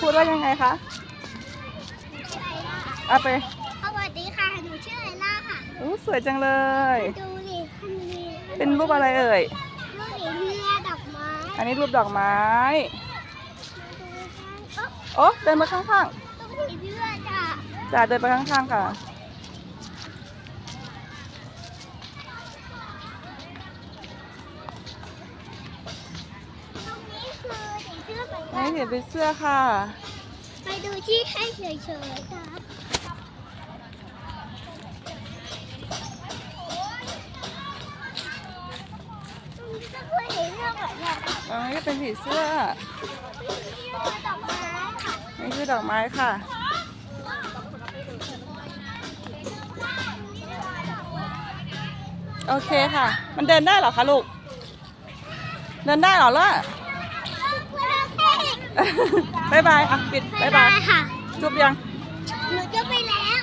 พูดว่ายังไงคะเอาไปสวัสดีค่ะ หนูชื่อไอล่าค่ะอู้สวยจังเลย ดูดิมันมีเป็นรูปอะไรเอ่ย รูปเรือดอกไม้อันนี้รูปดอกไม้ดูกันโอ้เดินมาข้างโอ๊ะตรงนี้เรือจ้ะๆจ้าเดินไปข้างๆค่ะ ตรงนี้คือ สีเสื้อเหมือนอันกันี้นเห็นเป็นเสื้อค่ะ ไปดูที่ให้เฉยๆค่ะตรงนี้ก็เคยเห็นเรื่องแบบนี้อันนี้ก็เป็นผีเสื้อเรือดอกไม้ค่ะนี่คือดอกไม้ค่ะ โอเคค่ะ มันเดินได้เหรอคะลูก เดินได้เหรอล่ะ บายบายอะปิดบายบายค่ะจบยัง หนูจะไปแล้ว